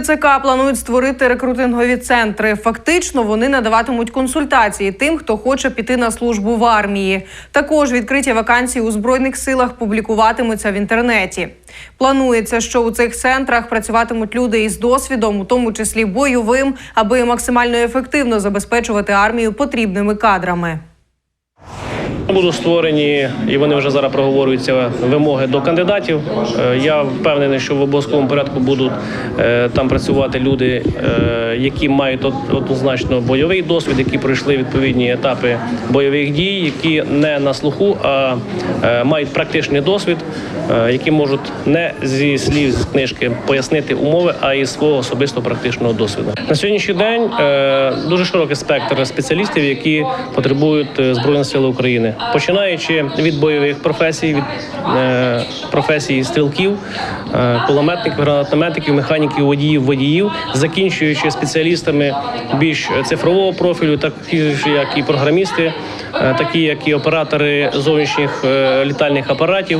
ТЦК планують створити рекрутингові центри. Фактично вони надаватимуть консультації тим, хто хоче піти на службу в армії. Також відкриті вакансії у збройних силах публікуватимуться в інтернеті. Планується, що у цих центрах працюватимуть люди із досвідом, у тому числі бойовим, аби максимально ефективно забезпечувати армію потрібними кадрами. Будуть створені, і вони вже зараз проговорюються вимоги до кандидатів. Е, Я впевнений, що в обов'язковому порядку будуть е, там працювати люди, е, які мають однозначно бойовий досвід, які пройшли відповідні етапи бойових дій, які не на слуху, а мають практичний досвід, які можуть не зі слів з книжки пояснити умови, а із свого особисто практичного досвіду. На сьогоднішній день дуже широкий спектр спеціалістів, які потребують збройних сил України, починаючи від бойових професій, від е, професії стрілків, е, кулеметників, гранатометиків, механіків, водіїв, водіїв, закінчуючи спеціалістами більш цифрового профілю, такі ж як і програмісти, е, такі як і оператори зовнішніх е, літальних апаратів,